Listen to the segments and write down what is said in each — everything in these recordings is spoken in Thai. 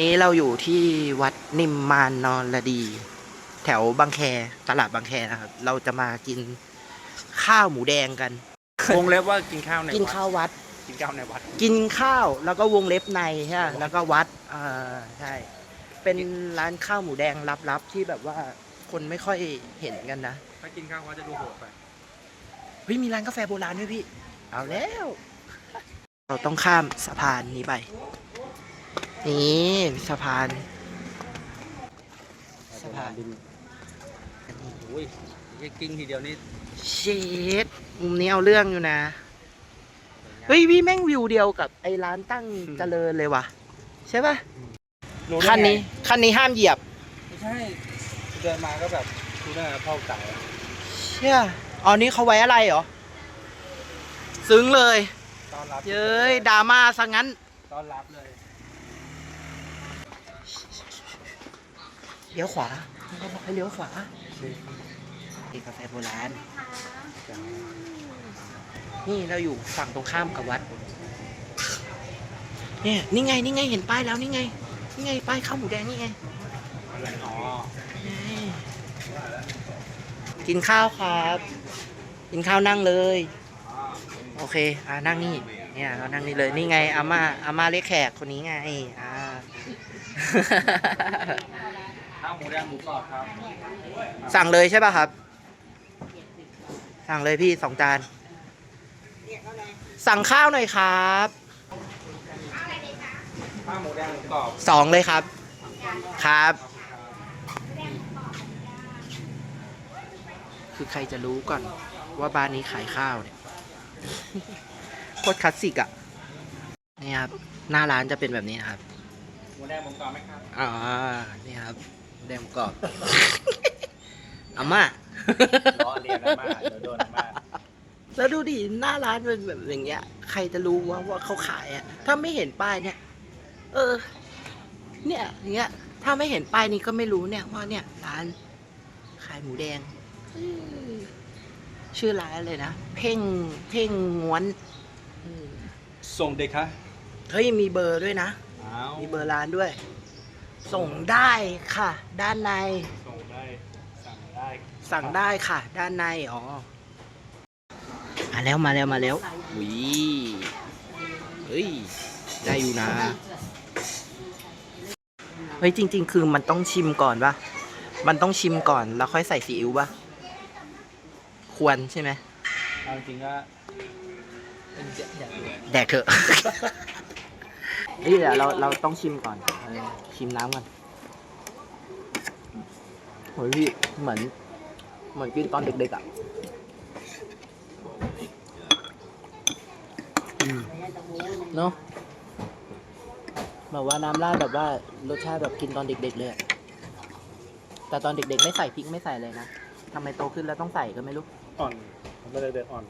นี้เราอยู่ที่วัดนิมมานนอนระดี แถวบางแคตลาดบางแคนะครับ เราจะมากินข้าวหมูแดงกัน วงเล็บว่ากินข้าวในกินวัดข้าววัด กินข้าวในวัด กินข้าวแล้วก็วงเล็บในใช่ไหมแล้วก็วัดเอ่าใช่ เป็นร้านข้าวหมูแดงลับๆที่แบบว่าคนไม่ค่อยเห็นกันนะถ้ากินข้าววัดจะดูโหดไป เฮ้ยมีร้านกาแฟโบราณด้วยพี่ เอาแล้ว เราต้องข้ามสะพานนี้ไป นี่สะพานสะพานดินโอ้ยยี่กิ้งทีเดียวนี่เชดมุมนี้เอาเรื่องอยู่นะ เฮ้ยพี่แม่งวิวเดียวกับไอ้ร้านตั้งเจริญเลยว่ะ ใช่ป่ะรู้ได้ไงคันนี้คันนี้ห้ามเหยียบ ไม่ใช่เดินมาก็แบบดูได้ไงพ่อเก่าเชื่ออ๋อนี่เขาไว้อะไรเหรอ ซึ้งเลยต้อนรับเย้ยดราม่าซะงั้นต้อนรับเลย เลี้ยวขวาเขาบอกให้เลี้ยวขวานี่กาแฟโบราณ นี่เราอยู่ฝั่งตรงข้ามกับวัด เนี่ย นี่ไง นี่ไง เห็นป้ายแล้ว นี่ไง นี่ไง ป้ายข้าวหมูแดงนี่ไงกินข้าวครับ กินข้าวนั่งเลย โอเค อ่านั่งนี่ เนี่ยเรานั่งนี่เลย นี่ไงอาม่าอาม่าเรียกแขกคนนี้ไง อ่า ข้าวหมูแดงหมูกรอบครับสั่งเลยใช่ป่ะครับ สั่งเลยพี่สองจาน สั่งข้าวหน่อยครับข้าวหมูแดงหมูกรอบสองเลยครับ ครับ คือใครจะรู้ก่อนว่าบ้านนี้ขายข้าวเนี่ยโคตรคลาสสิกอะ่ะนี่ครับ หน้าร้านจะเป็นแบบนี้นะครับ มูแดงหมูกรอบไหมครับ อ่า นี่ครับแดงกรอบอาม่าล้อเลียนอาม่าเดี๋ยวโดนอาม่าแล้วดูดิหน้าร้านเป็นแบบอย่างเงี้ย ใครจะรู้ว่าว่าเขาขายอะถ้าไม่เห็นป้ายเนี่ย เออ เนี่ยอย่างเงี้ย ถ้าไม่เห็นป้ายนี้ก็ไม่รู้เนี่ยว่าเนี่ย ร้านขายหมูแดงเออชื่อร้านเลยนะ เพ่ง เพ่งง้วนเออส่งเด็กคะ เฮ้ยมีเบอร์ด้วยนะอ้าวมีเบอร์ร้านด้วย ส่งได้ค่ะ ด้านใน ส่งได้ สั่งได้สั่งได้ค่ะ ด้านใน อ๋อ มาแล้วมาแล้วมาแล้วหุยเฮ้ย ได้อยู่นะ เฮ้ย จริง ๆ คือมันต้องชิมก่อนปะมันต้องชิมก่อนแล้วค่อยใส่ซีอิ๊วปะควรใช่ไหมเอาจริงๆก็แดกเถอะ นี่เดี๋ยวเราเราต้องชิมก่อนเออชิมน้ำก่อนโอ้ยพี่เหมือน เหมือนกินตอนเด็กๆอะอืมเนาะแบบว่าน้ำราดแบบว่ารสชาติแบบกินตอนเด็ก ๆ เลยอะแต่ตอนเด็ก ๆ ไม่ใส่พริกไม่ใส่เลยนะทำไมโตขึ้นแล้วต้องใส่ก็ไม่รู้ อ่อนไม่ได้เด็กอ่อน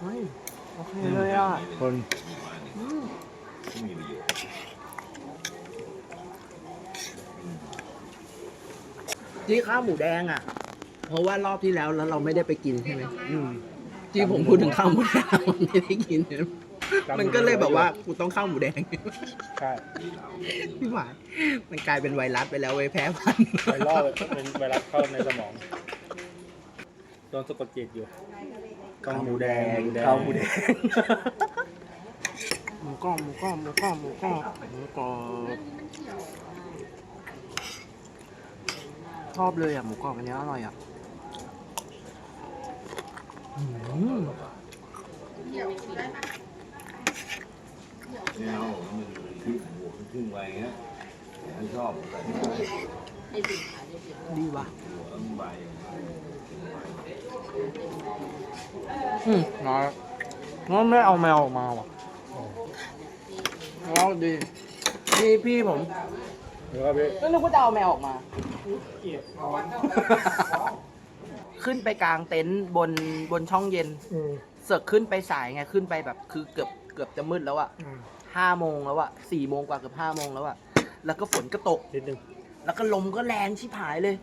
เฮ้ยโอเคเลยอะคนที่ข้าวหมูแดงอะ เพราะว่ารอบที่แล้วแล้วเราไม่ได้ไปกินใช่ไหมอืมที่ผมพูดถึงข้าวหมูแดงมันไม่ได้กินเนี่ยมันก็เลยแบบว่ากูต้องข้าวหมูแดงใช่พี่หมายมันกลายเป็นไวรัสไปแล้วเว้ยแพ้พันธุ์ไวรัสเป็นไวรัสเข้าในสมอง โดนสะกดจิตอยู่ข้าวหมูแดงข้าวหมูแดง หมูกรอบหมูกรอบหมูกรอบหมูกรอบหมูกรอบชอบเลยอะหมูกรอบอันนี้อร่อยอะอืมไม่เอามันครึ่งหัวครึ่งไว้เงี้ยไม่ชอบใส่ดีว่ะหัวมันใบ อืมน้อยงั้นไม่เอาแมวออกมาว่ะแล้วดีนี่พี่ผมหรือว่าพี่ก็นึกว่าจะเอาแมวออกมา ขึ้นไปกลางเต็นท์บนบนช่องเย็นเสือกขึ้นไปสายไงขึ้นไปแบบคือเกือบเกือบจะมืดแล้วอะห้าโมงแล้วอะสี่โมงกว่าเกือบห้าโมงแล้วอะแล้วก็ฝนก็ตก นิดนึงแล้วก็ลมก็แรงชิบหายเลย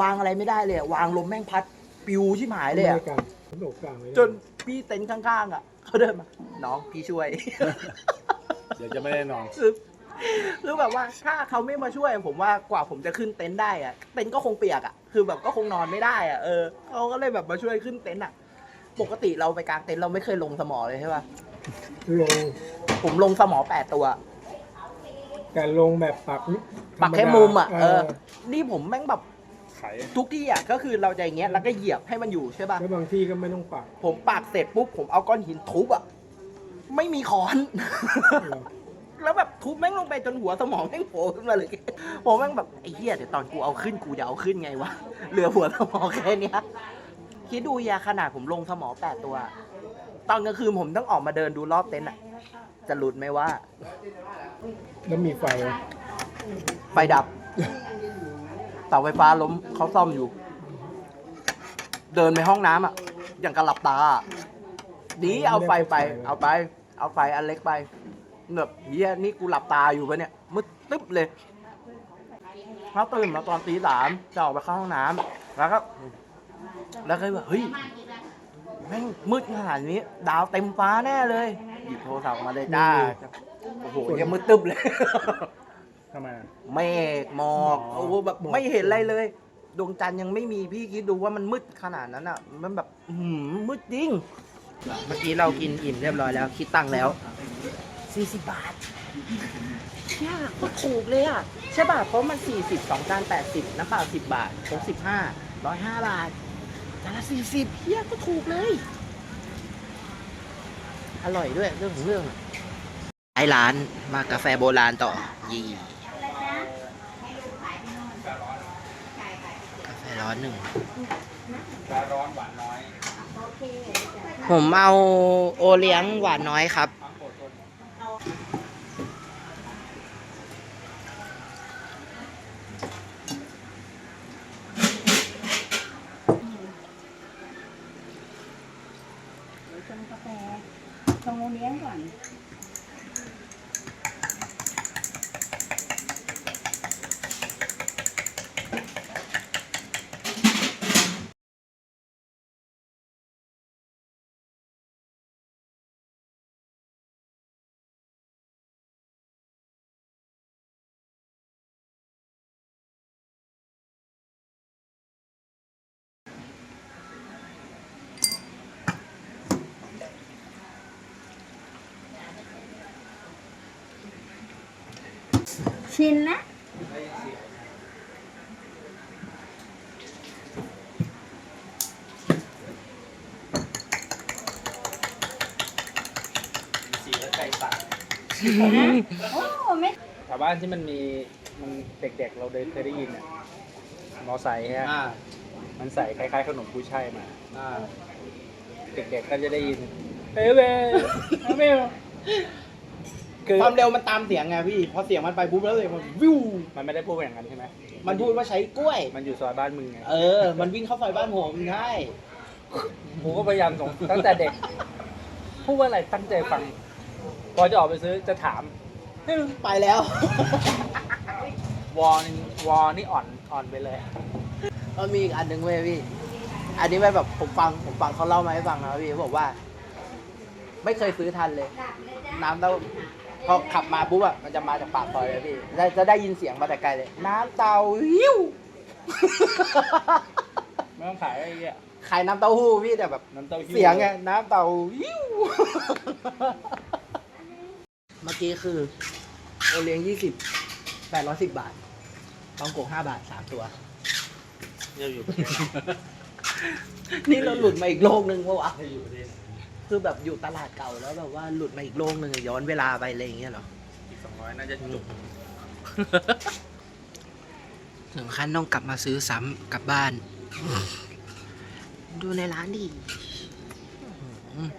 วางอะไรไม่ได้เลยอะวางลมแม่งพัด ปิวชิบหายเลยอะกลางโดดกลางไม่ได้จนพี่เต็นท์ข้างๆอะเขาเดินมาน้องพี่ช่วย เดี๋ยวจะไม่ได้นอนคือคือแบบว่าถ้าเขาไม่มาช่วยผมว่ากว่าผมจะขึ้นเต็นท์ได้อะเต็นท์ก็คงเปียกอะคือแบบก็คงนอนไม่ได้อะเออเขาก็เลยแบบมาช่วยขึ้นเต็นท์อะปกติเราไปกางเต็นท์เราไม่เคยลงสมอเลยใช่ป่ะลงผมลงสมอแปดตัว แต่ลงแบบปักปักแค่มุมอะเอเอออนี่ผมแม่งแบบ ไขทุกที่อะก็คือเราจะอย่างเงี้ยแล้วก็เหยียบให้มันอยู่ใช่ป่ะแล้วบางที่ก็ไม่ต้องปักผมปักเสร็จปุ๊บผมเอาก้อนหินทุบอะไม่มีค้อน แล้วแบบทุบแม่งลงไปจนหัวสมองแม่งโผล่ขึ้นมาเลยผมแม่งแบบไอ้เหี้ยเดี๋ยวตอนกูเอาขึ้นกูจะเอาขึ้นไงวะเหลือหัวสมองแค่เนี้ยคิดดูยาขนาดผมลงสมองแปดตัว ตอนกลางคืนผมต้องออกมาเดินดูรอบเต็นท์อะจะหลุดไหมว่า แล้วมีไฟไหมไฟดับ เสาไฟฟ้าล้มเขาซ่อมอยู่ เดินไปห้องน้ำอะอย่างกระหลับตาอะดีเอาไฟไป เอาไป เอาไฟอันเล็กไปแบบเฮียนี่กูหลับตาอยู่ปะเนี่ยมืดตึ๊บเลยเขาตื่นมาตอนตีสามจะออกไปเข้าห้องน้ำแล้วก็แล้วก็แบบเฮ้ยแม่งมืดขนาดนี้ ดาวเต็มฟ้าแน่เลย หยิบโทรศัพท์มาเลยจ้าโอ้โหยังมืดตึ๊บเลย ทำไมอะ เมฆหมอกโอ้โหแบบไม่เห็นอะไรเลย ดวงจันทร์ยังไม่มีพี่คิดดูว่ามันมืดขนาดนั้นอะ มันแบบอื้อหือมืดจริง เมื่อกี้เรากินอิ่มเรียบร้อยแล้ว คิดตังค์แล้ว 40 บาทเชี่ยก็ถูกเลยอะ ใช่ป่ะเพราะมัน 40 2จาน80 น้ำเปล่า10 บาท65 105 บาทจานละ 40เฮียก็ถูกเลย อร่อยด้วยเรื่องของเรื่องไอ้ร้านมากาแฟโบราณต่อ ยี่ กาแฟร้อน หนึ่งร้อนหวานน้อย ผมเอาโอเลี้ยงหวานน้อยครับ ชินนะสีและไก่สับโอ้ไม่แถวบ้านที่มันมีมันเด็กๆ เราได้เคยได้ยินอะมอไซค์ฮะอ่ามันใส่คล้ายๆขนมกุ้ยช่ายมา อ่าเด็กๆก็จะได้ยินเฮ้ยเว้ยเว้ย คือความเร็วมันตามเสียงไงพี่พอเสียงมันไปปุ๊บแล้วเลยมันวิวมันไม่ได้พูดอย่างนั้นใช่ไหมมันพูดว่าใช้กล้วย มันอยู่ซอยบ้านมึงไงเออ มันวิ่งเข้าซอยบ้านผมใช่กูก็พยายามส่งตั้งแต่เด็ก พูดว่าอะไรตั้งใจฟัง พอจะออกไปซื้อจะถามเฮ้ยไปแล้ว วอนี่วอนี่อ่อนอ่อนไปเลยมันมีอีกอันหนึ่งเว้ยพี่ อันนี้ไม่แบบผมฟังผมฟังเขาเล่ามาให้ฟังนะพี่เขาบอกว่า ไม่เคยซื้อทันเลย น้ำเต้า พอขับมาปุ๊บอะมันจะมาจากปากซอยเลยพี่จะจะได้ยินเสียงมาแต่ไกลเลย น้ำเต้าหิ้ว ไม่ต้องขายไอ้เหี้ยขายน้ำเต้าหู้พี่แต่แบบ น้ำเต้าหู้เสียงไงน้ำเต้าหิ้ว เมื่อกี้คือโอเลี้ยงยี่สิบแปดร้อยสิบบาทบางโกห้าบาทสามตัวเราอยู่นี่เราหลุดมาอีกโลกหนึ่งปะวะ คือแบบอยู่ตลาดเก่าแล้วแบบว่าหลุดมาอีกโลกหนึ่งอะย้อนเวลาไปอะไรอย่างเงี้ยเหรอ อีกสองร้อยน่าจะจบถึงขั้นต้องกลับมาซื้อซ้ำกลับบ้าน ดูในร้านดิอื้อหือ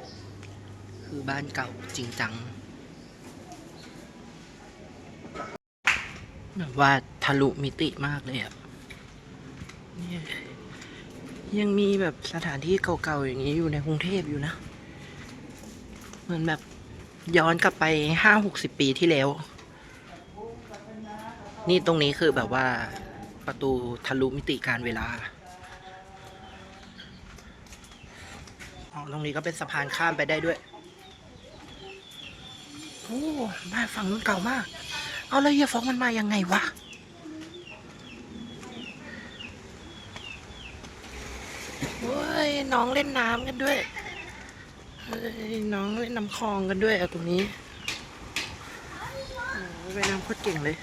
คือบ้านเก่าจริงจังแบบว่าทะลุมิติมากเลยอะเนี่ยยังมีแบบสถานที่เก่าๆอย่างนี้อยู่ในกรุงเทพอยู่นะ เหมือนแบบย้อนกลับไปห้าหกสิบปีที่แล้ว นี่ตรงนี้คือแบบว่าประตูทะลุมิติการเวลาอ๋อตรงนี้ก็เป็นสะพานข้ามไปได้ด้วย โอ้บ้านฝั่งนู้นเก่ามาก เอาแล้วเฮียฟองมันมายังไงวะโอ้ย น้องเล่นน้ำกันด้วย น้องเล่นน้ำคลองกันด้วยอะตรงนี้โอ้ยว่ายน้ำโคตรเก่งเลย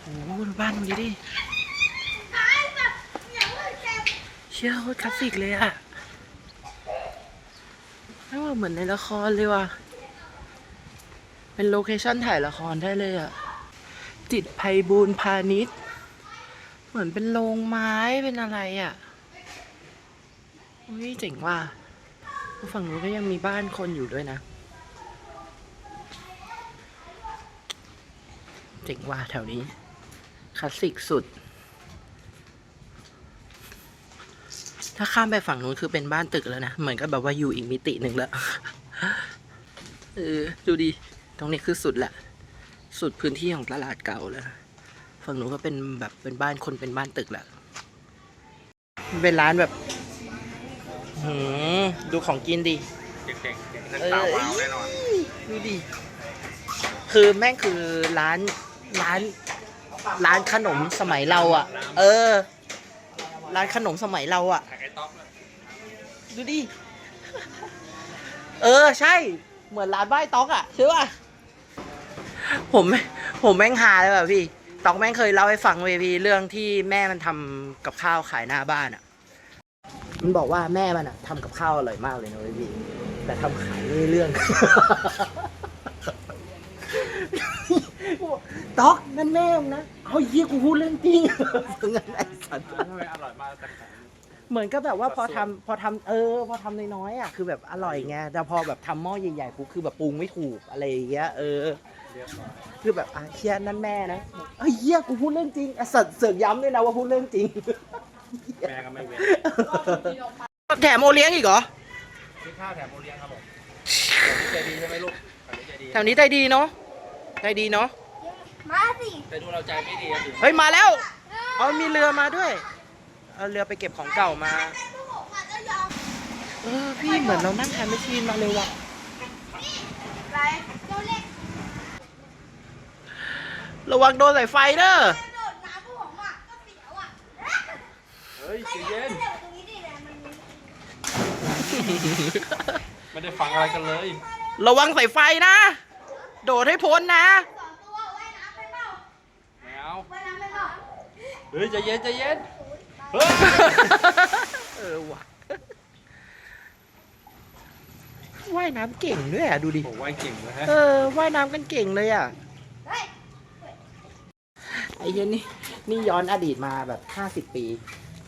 โอ้โหดูบ้านมึงดิดิเชื่อโคตรคลาสสิกเลยอะไม่ว่าเหมือนในละครเลยว่ะ เป็นโลเคชั่นถ่ายละครได้เลยอะจิตรไพบูลพาณิชย์ เหมือนเป็นโรงไม้เป็นอะไรอะ่ะ อุ้ยเจ๋งว่ะฝั่งนู้นก็ยังมีบ้านคนอยู่ด้วยนะ เจ๋งว่ะแถวนี้ คลาสสิกสุด ถ้าข้ามไปฝั่งนู้นคือเป็นบ้านตึกแล้วนะ เหมือนกับแบบว่าอยู่อีกมิติหนึ่งแล้ว เออ ดูดิ ตรงนี้คือสุดละ สุดพื้นที่ของตลาดเก่าแล้ว ฝั่งนู้นก็เป็นแบบเป็นบ้านคนเป็นบ้านตึกแหละเป็นร้านแบบ หืมดูของกินดิ เด็กๆเด็กเออเต่าว้าวแน่นอน ดูดิ คือแม่งคือร้านร้านร้านขนมสมัยเราอะ่ะ เออ ร้านขนมสมัยเราอะ่ะไอ้ต๊อกเลยดูดิ เออใช่ เหมือนร้านบ้ายต๊อกอะใช่ป่ะ ผมผมแม่งหาเลยแบบพี่ ต๊อกแม่งเคยเล่าให้ฟังเวยพี่เรื่องที่แม่มันทำกับข้าวขายหน้าบ้านอะ มันบอกว่าแม่มันอะทำกับข้าวอร่อยมากเลยนะเว้ยพี่แต่ทำขายนี่เรื่อง ต๊อกนั่นแม่มึงนะเอาเยี่ยกูพูดเรื่องจริงเงินไอ้สัตว์ทำไมอร่อยมากแต่ขายเหมือนก็แบบว่าพอสัดส่วนทำพอทำเออ พอทำน้อยๆอะคือแบบอร่อยไงแต่พอแบบทำหม้อใหญ่ๆปุ๊บคือแบบปรุงไม่ถูกอะไรอย่างเงี้ยเออ เรียบร้อยคือแบบอะเชียนั่นแม่นะเอ้ยเหี้ยกูพูดเรื่องจริงอะเสิร์ฟเสิร์ฟย้ำด้วยนะว่าพูดเรื่องจริง แม่ก็ไม่เว้นแถมโอเลี้ยงอีกเหรอซื้อข้าวแถมโอเลี้ยงครับผมแถวนี้ใจดีใช่ไหมลูกแถวนี้ใจดีแถวนี้ใจดีเนาะใจดีเนาะมาสิแต่ดูเราใจไม่ดีอะสิเฮ้ยมาแล้วเอามีเรือมาด้วยเอาเรือไปเก็บของเก่ามาเออพี่เหมือนเรานั่งทานไม่ชีนมาเลยว่ะไรเจ้าเล็กระวังโดนสายไฟเด้อ โดดน้ำพวกผมอะก็เสียวอะ เฮ้ยใจเย็นเดี๋ยวตรงนี้ดิแหละมันมีไม่ได้ฟังอะไรกันเลย ระวังสายไฟนะ โดดให้พ้นนะ สองตัวว่ายน้ำไปเปล่าไม่เอา ว่ายน้ำไปเปล่าเฮ้ยใจเย็นใจเย็น เฮ้ย เออว่ะว่ายน้ำเก่งด้วยอะ ดูดิโหว่ายเก่งเลยฮะ เออว่ายน้ำกันเก่งเลยอะ เฮ้ย ไอ้เหี้ยนี่นี่ย้อนอดีตมาแบบห้าสิบ50 ปี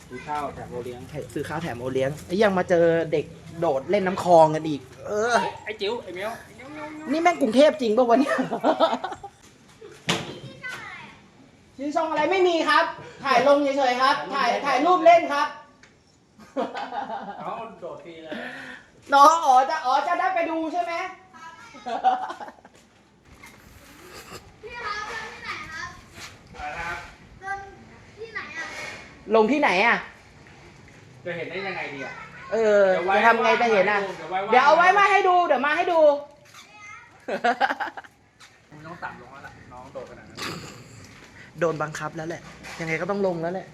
ซื้อข้าวแถมโอเลี้ยงซื้อข้าวแถมโอเลี้ยงไอ้ยังมาเจอเด็กโดดเล่นน้ำคลองกันอีก เออ ไอ้จิ๋วไอ้เมียวนี่แม่งกรุงเทพจริงป่ะวันนี้ชื่อช่องอะไรไม่มีครับ ถ่ายลงเฉยๆครับ ถ่ายถ่ายรูปเล่นครับ เอาโดดทีเลยน้องอ๋อจะอ๋อจะได้ไปดูใช่ไหมพี่ครับเดินที่ไหนครับ ลงที่ไหนอะ จะเห็นได้ยังไงดีอะเออเดี๋ยวไว้จะทำไงจะเห็นอะเดี๋ยวไว้เดี๋ยวเอาไว้มาให้ดู เดี๋ยวมาให้ดู มึงต้องต่ำลงแล้วล่ะ น้องโดดขนาดนั้นโดนบังคับแล้วแหละ ยังไงก็ต้องลงแล้วแหละ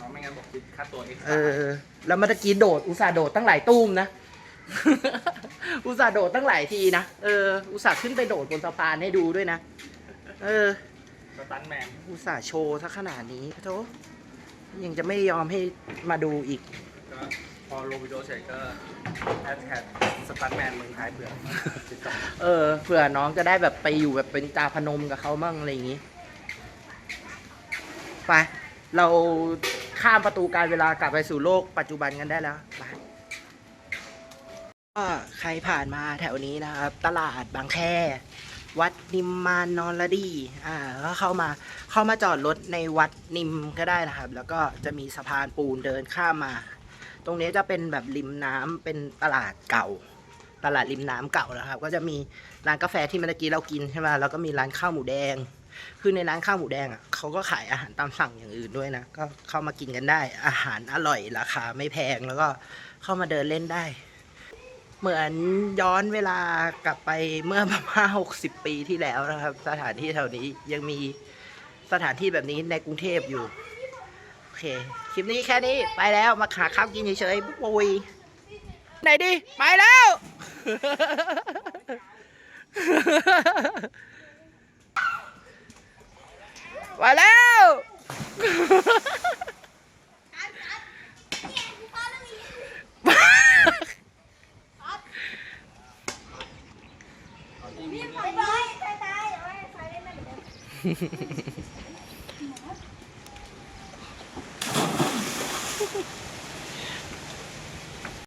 น้องไม่งั้นบอกคิดค่าตัวเอ็กซ์เออ แล้วเมื่อกี้โดด อุตส่าห์โดดตั้งหลายตุ้มนะ อุตส่าห์โดดตั้งหลายทีนะ เออ อุตส่าห์ขึ้นไปโดดบนสะพานให้ดูด้วยนะ เออ สตันแมนอุตส่าห์โชว์สักขนาดนี้พะโถ ยังจะไม่ยอมให้มาดูอีก ก็พอลงวิดีโอเสร็จก็แฮชแท็กสตันแมนเมืองไทยเผื่อติดต่อ เออเผื่อน้องจะได้แบบไปอยู่แบบเป็นจาพนมกับเขามั่งอะไรอย่างงี้ไปเราข้ามประตูการเวลากลับไปสู่โลกปัจจุบันกันได้แล้วไปก็ใครผ่านมาแถวนี้นะครับ ตลาดบางแค วัดนิมมานนอนละดี อ่าก็เข้ามาเข้ามาจอดรถในวัดนิมก็ได้นะครับ แล้วก็จะมีสะพานปูนเดินข้ามมา ตรงนี้จะเป็นแบบริมน้ำเป็นตลาดเก่า ตลาดริมน้ำเก่านะครับ ก็จะมีร้านกาแฟที่เมื่อกี้เรากินใช่ไหมแล้วก็มีร้านข้าวหมูแดง คือในร้านข้าวหมูแดงอะเขาก็ขายอาหารตามสั่งอย่างอื่นด้วยนะ ก็เข้ามากินกันได้ อาหารอร่อยราคาไม่แพงแล้วก็เข้ามาเดินเล่นได้ เหมือนย้อนเวลากลับไปเมื่อประมาณหกสิบปีที่แล้วนะครับ สถานที่แถวนี้ยังมีสถานที่แบบนี้ในกรุงเทพอยู่ โอเค คลิปนี้แค่นี้ไปแล้วมาหาข้าวกินเฉยๆปุยไหนดิไปแล้ว มาแล้ว ไปไปไปตายเดี๋ยวไปเล่นนั่นเดี๋ยว